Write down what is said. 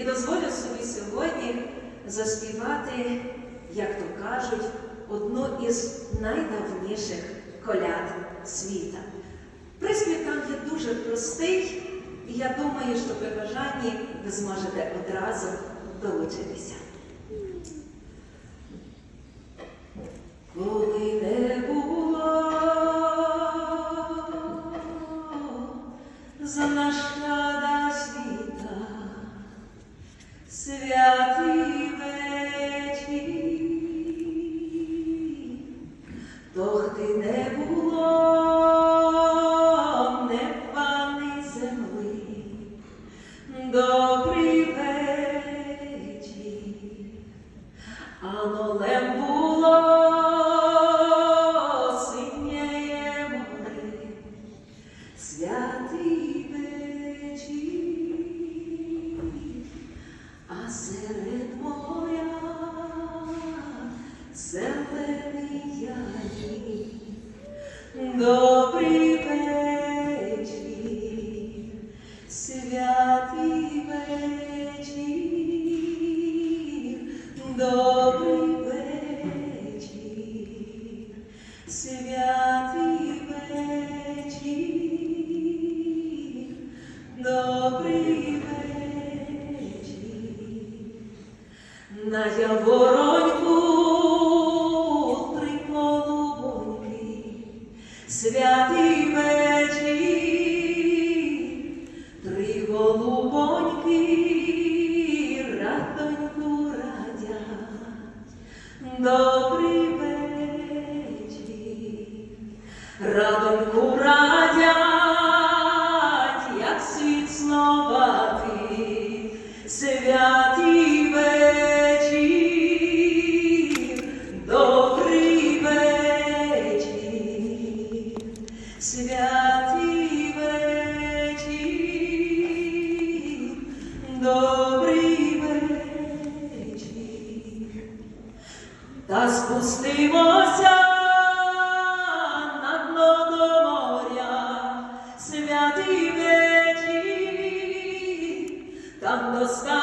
І дозволю собі сьогодні заспівати, як то кажуть, одну із найдавніших коляд світа. Приспів там є дуже простий, і я думаю, що при бажанні ви зможете одразу долучитися. Добрий вечір, святий вечір, добрий вечір, святий святий вечір, три голубоньки, радоньку радять, добрий вечір, Та спустимося на дно до моря, святий вечір, там до ста